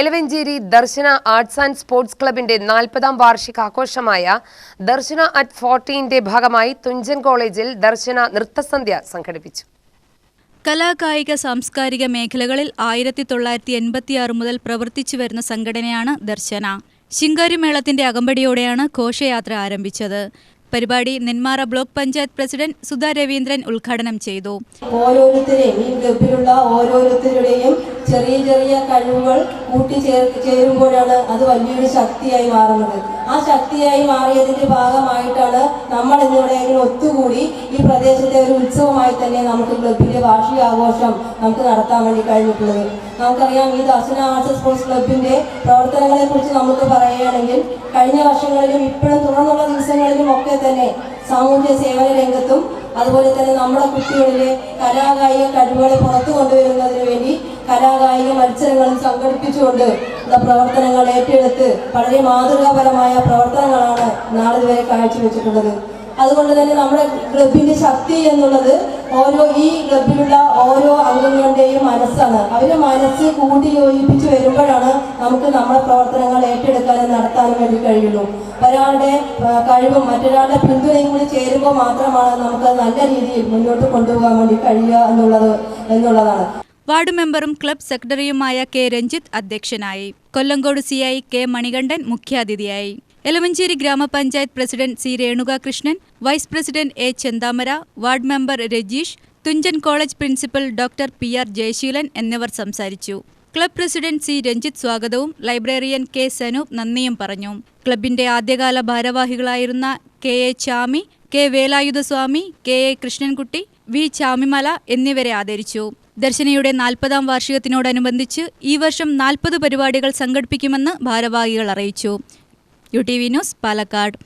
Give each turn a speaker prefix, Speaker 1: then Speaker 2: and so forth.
Speaker 1: Elavanchery Darshana arts and sports ക്ലബിന്റെ നാൽപ്പതാം വാർഷികാഘോഷമായ ദർശന at ഫോർട്ടീന്റെ ഭാഗമായി തുഞ്ചൻ കോളേജിൽ ദർശന നൃത്തസന്ധ്യ സംഘടിപ്പിച്ചു.
Speaker 2: കലാകായിക സാംസ്കാരിക മേഖലകളിൽ ആയിരത്തി തൊള്ളായിരത്തി എൺപത്തിയാറ് മുതൽ പ്രവർത്തിച്ചു വരുന്ന സംഘടനയാണ് ദർശന. ശിങ്കാരിമേളത്തിന്റെ അകമ്പടിയോടെയാണ് ഘോഷയാത്ര ആരംഭിച്ചത്. പരിപാടി നെന്മാറ ബ്ലോക്ക് പഞ്ചായത്ത് പ്രസിഡന്റ് സുധാ രവീന്ദ്രൻ ഉദ്ഘാടനം ചെയ്തു.
Speaker 3: ഓരോരുത്തരെയും ഈ ഗ്രൂപ്പിലുള്ള ഓരോരുത്തരുടെയും ചെറിയ ചെറിയ കഴിവുകൾ കൂട്ടി ചേർ ചേരുമ്പോഴാണ് അത് വലിയൊരു ശക്തിയായി മാറുന്നത്. ആ ശക്തിയായി മാറിയതിന്റെ ഭാഗമായിട്ടാണ് നമ്മൾ ഇന്നിവിടെ ഇങ്ങനെ ഒത്തുകൂടി ഈ പ്രദേശത്തെ ഒരു ഉത്സവമായി തന്നെ നമുക്ക് ക്ലബിന്റെ വാർഷികാഘോഷം നമുക്ക് നടത്താൻ വേണ്ടി കഴിഞ്ഞിട്ടുള്ളത്. നമുക്കറിയാം ഈ ദർശന ആർട്സ് സ്പോർട്സ് ക്ലബിന്റെ പ്രവർത്തനങ്ങളെ കുറിച്ച് നമുക്ക് പറയുകയാണെങ്കിൽ കഴിഞ്ഞ വർഷങ്ങളിലും ഇപ്പോഴും തുടർന്നുള്ള ദിവസങ്ങളിലും ഒക്കെ തന്നെ സാമൂഹ്യ സേവന രംഗത്തും അതുപോലെ തന്നെ നമ്മുടെ കുട്ടികളിലെ കലാകായിക കഴിവുകളെ പുറത്തു കൊണ്ടുവരുന്നതിന് വേണ്ടി കലാകായിക മത്സരങ്ങളും സംഘടിപ്പിച്ചുകൊണ്ട് പ്രവർത്തനങ്ങൾ ഏറ്റെടുത്ത് വളരെ മാതൃകാപരമായ പ്രവർത്തനങ്ങളാണ് നാളിതുവരെ കാഴ്ചവെച്ചിട്ടുള്ളത്. അതുകൊണ്ട് തന്നെ നമ്മുടെ ക്ലബിന്റെ ശക്തി എന്നുള്ളത് ഓരോ ഈ ക്ലബിലുള്ള ഓരോ അംഗങ്ങളുടെയും മനസ്സാണ്. അവരുടെ മനസ്സ് കൂട്ടി യോജിപ്പിച്ച് വരുമ്പോഴാണ് നമുക്ക് നമ്മുടെ പ്രവർത്തനങ്ങൾ ഏറ്റെടുക്കാനും നടത്താനും വേണ്ടി കഴിയുള്ളൂ. ഒരാളുടെ കഴിവും മറ്റൊരാളുടെ പിന്തുണയും കൂടി ചേരുമ്പോൾ മാത്രമാണ് നമുക്ക് നല്ല രീതിയിൽ മുന്നോട്ട് കൊണ്ടുപോകാൻ വേണ്ടി കഴിയുക എന്നുള്ളത് എന്നുള്ളതാണ്.
Speaker 2: വാർഡ് മെമ്പറും ക്ലബ് സെക്രട്ടറിയുമായ കെ രഞ്ജിത്ത് അധ്യക്ഷനായി. Kollengode C I K Manikandan മുഖ്യാതിഥിയായി. എലവഞ്ചേരി ഗ്രാമപഞ്ചായത്ത് president C Renuka Krishnan vice president A Chenthamara ward member Rajeesh Thunchan college principal doctor P R Jayaseelan എന്നിവർ സംസാരിച്ചു. ക്ലബ് പ്രസിഡന്റ് സി രഞ്ജിത്ത് സ്വാഗതവും ലൈബ്രറിയൻ കെ സനൂപ് നന്ദിയും പറഞ്ഞു. ക്ലബിന്റെ ആദ്യകാല ഭാരവാഹികളായിരുന്ന K A Chami K Velayudhaswamy K A Krishnankutty V Chamimala എന്നിവരെ ആദരിച്ചു. ദർശനയുടെ നാൽപ്പതാം വാർഷികത്തിനോടനുബന്ധിച്ച് ഈ വർഷം നാൽപ്പത് പരിപാടികൾ സംഘടിപ്പിക്കുമെന്ന് ഭാരവാഹികൾ അറിയിച്ചു. U T V news Palakkad.